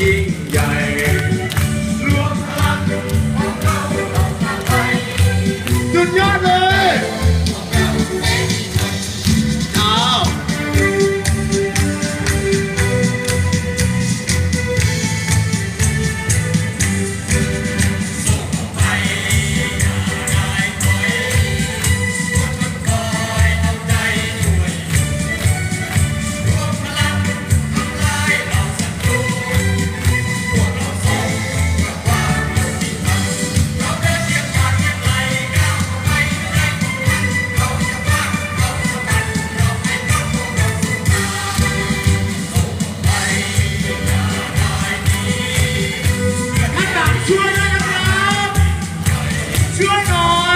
yin. on.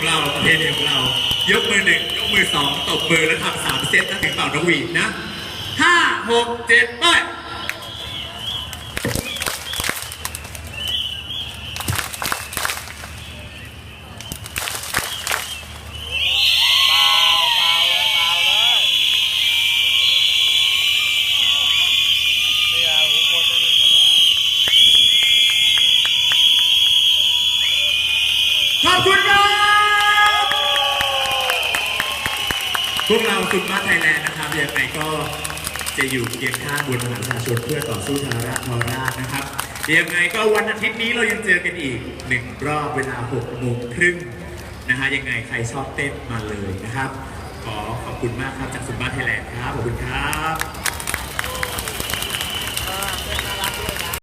ของเราประเพณีของเรา ยกมือหนึ่งยกมือสองตบมือแล้วทำสามเซตถ้าถึงเป่านวีนะห้าหกเจ็ดไปขอบคุณ พวกเราซุปเปอร์ไทยแลนด์นะครับยังไงก็จะอยู่เคียงข้างบนมหาประชาชนเพื่อต่อสู้ทาระทอราชนะครับยังไงก็วันอาทิตย์นี้เรายังเจอกันอีกหนึ่งรอบเวลา6โมงครึ่งนะฮะยังไงใครชอบเต้นมาเลยนะครับ ขอขอบคุณมากครับจากซุปเปอร์ไทยแลนด์ครับขอบคุณครับ